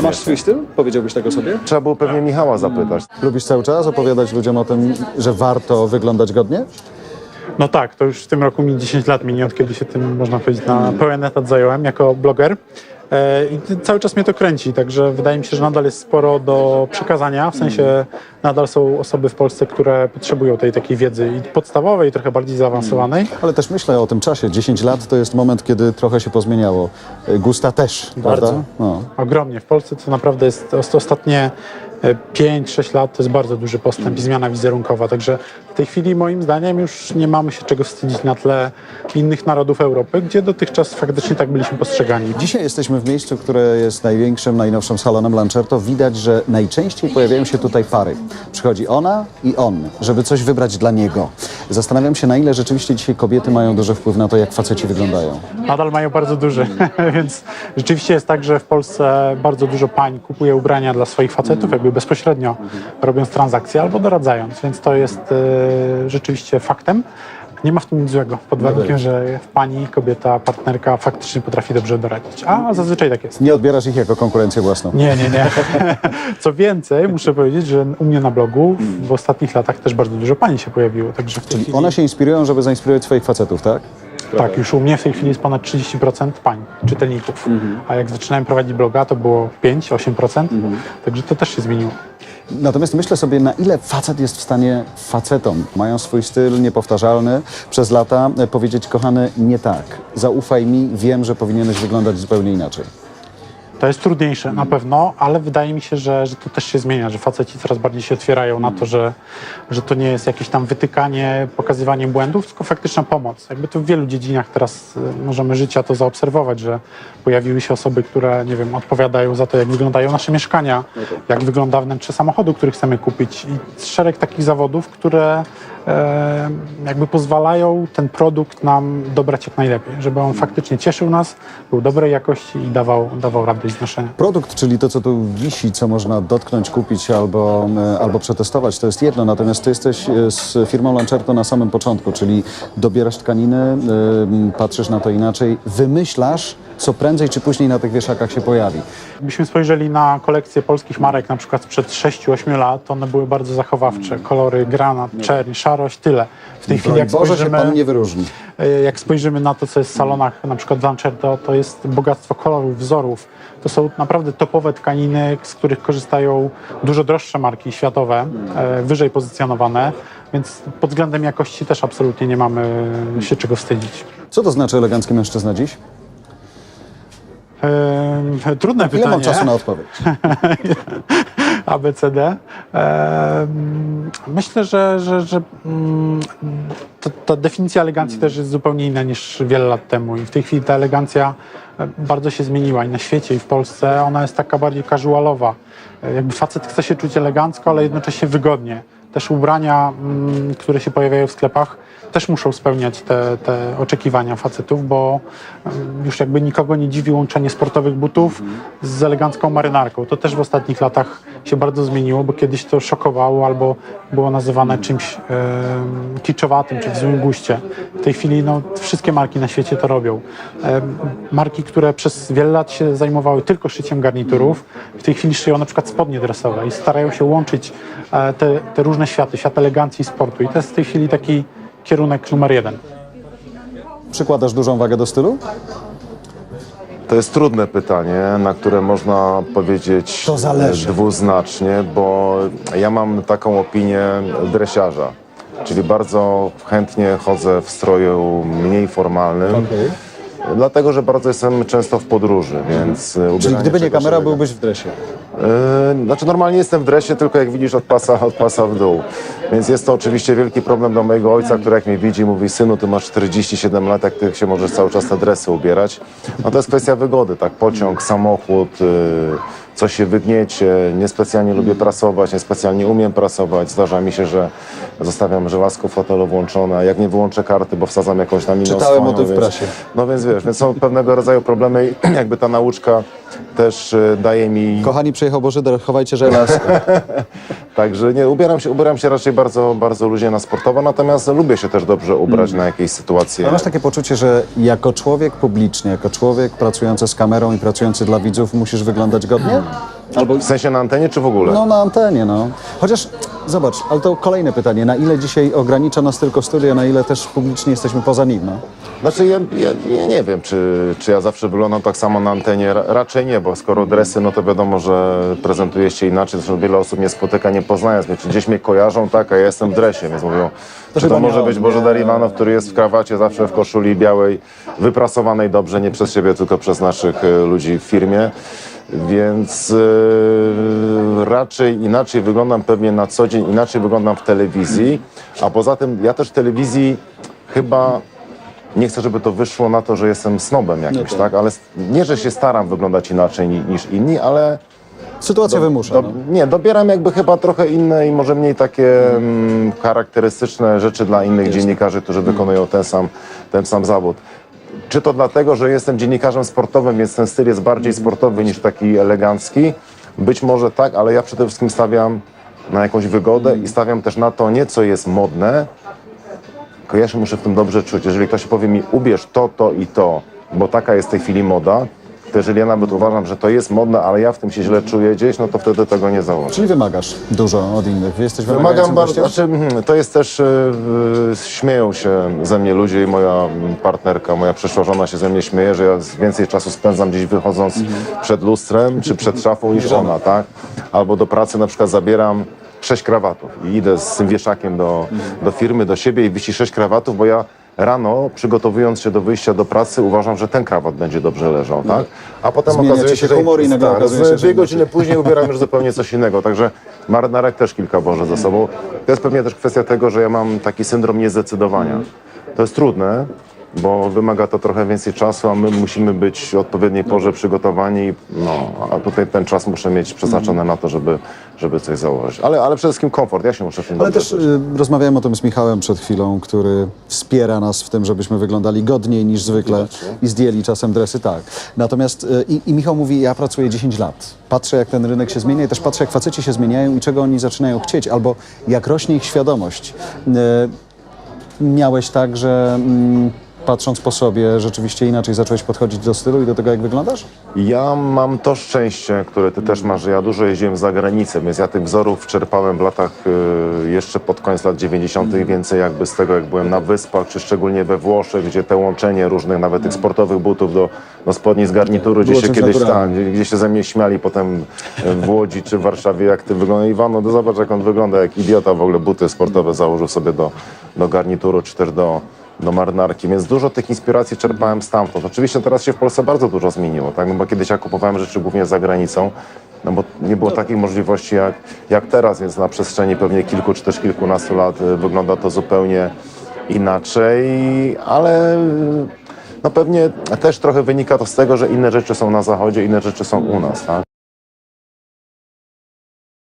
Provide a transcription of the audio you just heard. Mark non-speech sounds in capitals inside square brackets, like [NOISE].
A masz swój styl? Powiedziałbyś tak o sobie? Trzeba było pewnie Michała zapytać. Lubisz cały czas opowiadać ludziom o tym, że warto wyglądać godnie? No tak, to już w tym roku mi 10 lat minie, od kiedy się tym, można powiedzieć, na pełen etat zająłem jako bloger. E, I cały czas mnie to kręci, także wydaje mi się, że nadal jest sporo do przekazania. W sensie nadal są osoby w Polsce, które potrzebują tej takiej wiedzy i podstawowej, i trochę bardziej zaawansowanej. Ale też myślę o tym czasie. 10 lat to jest moment, kiedy trochę się pozmieniało. Y, Gusta też, prawda? No. Ogromnie. W Polsce to naprawdę jest ost- ostatnie e, 5-6 lat to jest bardzo duży postęp i zmiana wizerunkowa. Także w tej chwili moim zdaniem już nie mamy się czego wstydzić na tle innych narodów Europy, gdzie dotychczas faktycznie tak byliśmy postrzegani. Dzisiaj jesteśmy w miejscu, które jest największym, najnowszym salonem Lancerto. Widać, że najczęściej pojawiają się tutaj pary. Przychodzi ona i on, żeby coś wybrać dla niego. Zastanawiam się, na ile rzeczywiście dzisiaj kobiety mają duży wpływ na to, jak faceci wyglądają. Nadal mają bardzo duży, [LAUGHS] więc rzeczywiście jest tak, że w Polsce bardzo dużo pań kupuje ubrania dla swoich facetów, jakby bezpośrednio robiąc transakcje albo doradzając, więc to jest e, rzeczywiście faktem. Nie ma w tym nic złego, pod warunkiem, że pani kobieta, partnerka faktycznie potrafi dobrze doradzić. A zazwyczaj tak jest. Nie odbierasz ich jako konkurencję własną. Nie, nie, nie. [LAUGHS] Co więcej, muszę powiedzieć, że u mnie na blogu w ostatnich latach też bardzo dużo pani się pojawiło. Także w tej chwili, One się inspirują, żeby zainspirować swoich facetów, tak? tak, już u mnie w tej chwili jest ponad 30% pań, czytelników. A jak zaczynałem prowadzić bloga, to było 5-8%. Także to też się zmieniło. Natomiast myślę sobie, na ile facet jest w stanie facetom, mają swój styl niepowtarzalny, przez lata powiedzieć, kochany, nie tak. Zaufaj mi, wiem, że powinieneś wyglądać zupełnie inaczej. To jest trudniejsze na pewno, ale wydaje mi się, że, że to też się zmienia, że faceci coraz bardziej się otwierają na to, że, że to nie jest jakieś tam wytykanie, pokazywanie błędów, tylko faktyczna pomoc. Jakby to w wielu dziedzinach teraz y, możemy życia to zaobserwować, że pojawiły się osoby, które, nie wiem, odpowiadają za to, jak wyglądają nasze mieszkania, jak wygląda wnętrze samochodu, który chcemy kupić i szereg takich zawodów, które jakby pozwalają ten produkt nam dobrać jak najlepiej, żeby on faktycznie cieszył nas, był dobrej jakości i dawał, dawał radość znoszenia. Produkt, czyli to, co tu wisi, co można dotknąć, kupić albo, albo przetestować, to jest jedno. Natomiast ty jesteś e, z firmą Lancerto na samym początku, czyli dobierasz tkaniny, patrzysz na to inaczej, wymyślasz, co prędzej czy później na tych wieszakach się pojawi. Gdybyśmy spojrzeli na kolekcje polskich marek, na przykład sprzed 6-8 lat, to one były bardzo zachowawcze. Kolory granat, czerń, szarość, tyle. W tej chwili, jak Boże się spojrzymy, pan nie wyróżni. e, jak spojrzymy na to, co jest w salonach, na przykład w Lancerto, to jest bogactwo kolorów, wzorów. To są naprawdę topowe tkaniny, z których korzystają dużo droższe marki światowe, e, wyżej pozycjonowane, więc pod względem jakości też absolutnie nie mamy się czego wstydzić. Co to znaczy elegancki mężczyzna dziś? Trudne Ile pytanie. mam czasu na odpowiedź? [LAUGHS] ABCD. Myślę, że, że, że mm, to, ta definicja elegancji też jest zupełnie inna niż wiele lat temu i w tej chwili ta elegancja e, bardzo się zmieniła i na świecie i w Polsce ona jest taka bardziej casualowa. E, Jakby facet chce się czuć elegancko, ale jednocześnie wygodnie. Też ubrania, mm, które się pojawiają w sklepach, też muszą spełniać te, te oczekiwania facetów, bo em, już jakby nikogo nie dziwi łączenie sportowych butów z elegancką marynarką. To też w ostatnich latach się bardzo zmieniło, bo kiedyś to szokowało albo było nazywane czymś em, kiczowatym czy w złym guście. W tej chwili no, wszystkie marki na świecie to robią. Em, Marki, które przez wiele lat się zajmowały tylko szyciem garniturów, w tej chwili szyją na przykład spodnie dresowe i starają się łączyć e, te, te różne światy, świat elegancji i sportu. I to jest w tej chwili taki kierunek numer jeden. Przykładasz dużą wagę do stylu? To jest trudne pytanie, na które można powiedzieć To zależy. dwuznacznie, bo ja mam taką opinię dresiarza. Czyli bardzo chętnie chodzę w stroju mniej formalnym. Dlatego, że bardzo jestem często w podróży, więc e, Czyli ubieranie gdyby nie czegoś kamera, eleganckiego- byłbyś w dresie. Yy, Znaczy normalnie jestem w dresie, tylko jak widzisz od pasa, od pasa w dół. Więc jest to oczywiście wielki problem dla mojego ojca, który jak mnie widzi mówi, synu ty masz 47 lat, jak ty się możesz cały czas te dresy ubierać. No to jest kwestia wygody, tak, pociąg, samochód, yy, coś się wygniecie, niespecjalnie lubię prasować, niespecjalnie umiem prasować. Zdarza mi się, że zostawiam żelazko w fotelu włączone, jak nie wyłączę karty, bo wsadzam jakąś tam inną Czytałem o swoją, tym w więc- prasie. no więc wiesz, więc są pewnego rodzaju problemy i [CLEARS THROAT] jakby ta nauczka też e, daje mi... Kochani, przyjechał Bożyder, chowajcie żelaz. [LAUGHS] Także nie, ubieram się, ubieram się raczej bardzo, bardzo luźnie na sportowo, natomiast lubię się też dobrze ubrać na jakieś sytuacje. Ale masz takie poczucie, że jako człowiek publiczny, jako człowiek pracujący z kamerą i pracujący dla widzów musisz wyglądać godnie? Albo w sensie na antenie, czy w ogóle? No na antenie, no. Chociaż, zobacz, ale to kolejne pytanie. Na ile dzisiaj ogranicza nas tylko studio, na ile też publicznie jesteśmy poza nim, no? Znaczy ja, ja, ja nie wiem, czy, czy ja zawsze wyglądam tak samo na antenie. Ra, raczej nie, bo skoro dresy, no to wiadomo, że prezentuje się inaczej. Zresztą wiele osób mnie spotyka nie poznając mnie, czy gdzieś mnie kojarzą, tak, a ja jestem w dresie, więc mówią, czy chyba to nie może on, być nie. Iwanow, który jest w krawacie, zawsze w koszuli białej, wyprasowanej dobrze, nie przez siebie, tylko przez naszych e, ludzi w firmie. Więc e, raczej inaczej wyglądam pewnie na co dzień, inaczej wyglądam w telewizji, a poza tym ja też w telewizji chyba nie chcę, żeby to wyszło na to, że jestem snobem jakimś, tak? Ale s- nie, że się staram wyglądać inaczej ni, niż inni, ale Sytuacja wymusza. do, no. nie, dobieram jakby chyba trochę inne i może mniej takie mm, charakterystyczne rzeczy dla innych dziennikarzy, którzy wykonują ten sam, ten sam zawód. Czy to dlatego, że jestem dziennikarzem sportowym, więc ten styl jest bardziej sportowy niż taki elegancki? Być może tak, ale ja przede wszystkim stawiam na jakąś wygodę i stawiam też na to nie, co jest modne, tylko ja się muszę w tym dobrze czuć. Jeżeli ktoś powie mi, ubierz to, to i to, bo taka jest w tej chwili moda, to jeżeli ja nawet uważam, że to jest modne, ale ja w tym się źle czuję gdzieś, no to wtedy tego nie założę. Czyli wymagasz dużo od innych. Jesteś Wymagam wymagającym bardzo, gościem? znaczy, hmm, to jest też, e, śmieją się ze mnie ludzie i moja mm, partnerka, moja przyszła żona się ze mnie śmieje, że ja z- więcej czasu spędzam gdzieś wychodząc przed lustrem czy przed szafą niż ona, tak? Albo do pracy na przykład zabieram sześć krawatów i idę z tym wieszakiem do, do firmy, do siebie i wisi sześć krawatów, bo ja rano, przygotowując się do wyjścia do pracy, uważam, że ten krawat będzie dobrze leżał, tak? A potem Zmienia okazuje się, się że humor i nagle tak, okazuje się, że dwie godziny później ubieram już [LAUGHS] zupełnie coś innego. Także marynarek też kilka włożę ze sobą. To jest pewnie też kwestia tego, że ja mam taki syndrom niezdecydowania. To jest trudne, bo wymaga to trochę więcej czasu, a my musimy być w odpowiedniej porze przygotowani. No, a tutaj ten czas muszę mieć przeznaczony na to, żeby, żeby coś założyć. Ale, ale przede wszystkim komfort. Ja się muszę w tym Ale dobrze też czuć. y, rozmawiałem o tym z Michałem przed chwilą, który wspiera nas w tym, żebyśmy wyglądali godniej niż zwykle i zdjęli czasem dresy, tak. Natomiast y, i, i Michał mówi, ja pracuję 10 lat. Patrzę, jak ten rynek się zmienia i też patrzę, jak faceci się zmieniają i czego oni zaczynają chcieć, albo jak rośnie ich świadomość. Y, miałeś tak, że mm, patrząc po sobie, rzeczywiście inaczej zacząłeś podchodzić do stylu i do tego, jak wyglądasz? Ja mam to szczęście, które ty też masz, że ja dużo jeździłem za granicę, więc ja tych wzorów czerpałem w latach y, jeszcze pod koniec lat 90. więcej jakby z tego, jak byłem na wyspach, czy szczególnie we Włoszech, gdzie te łączenie różnych, nawet tych sportowych butów do, do spodni z garnituru, gdzie Było się czymś kiedyś naturalnym. tam, gdzie, się ze mnie śmiali potem y, w Łodzi czy w Warszawie, jak ty wygląda. Iwano, no zobacz jak on wygląda, jak idiota w ogóle buty sportowe założył sobie do, do garnituru, czy też do do marynarki, więc dużo tych inspiracji czerpałem stamtąd. Oczywiście teraz się w Polsce bardzo dużo zmieniło, tak? No bo kiedyś ja kupowałem rzeczy głównie za granicą, no bo nie było takich możliwości jak, jak teraz, więc na przestrzeni pewnie kilku czy też kilkunastu lat y, wygląda to zupełnie inaczej, ale y, no pewnie też trochę wynika to z tego, że inne rzeczy są na zachodzie, inne rzeczy są u nas, tak?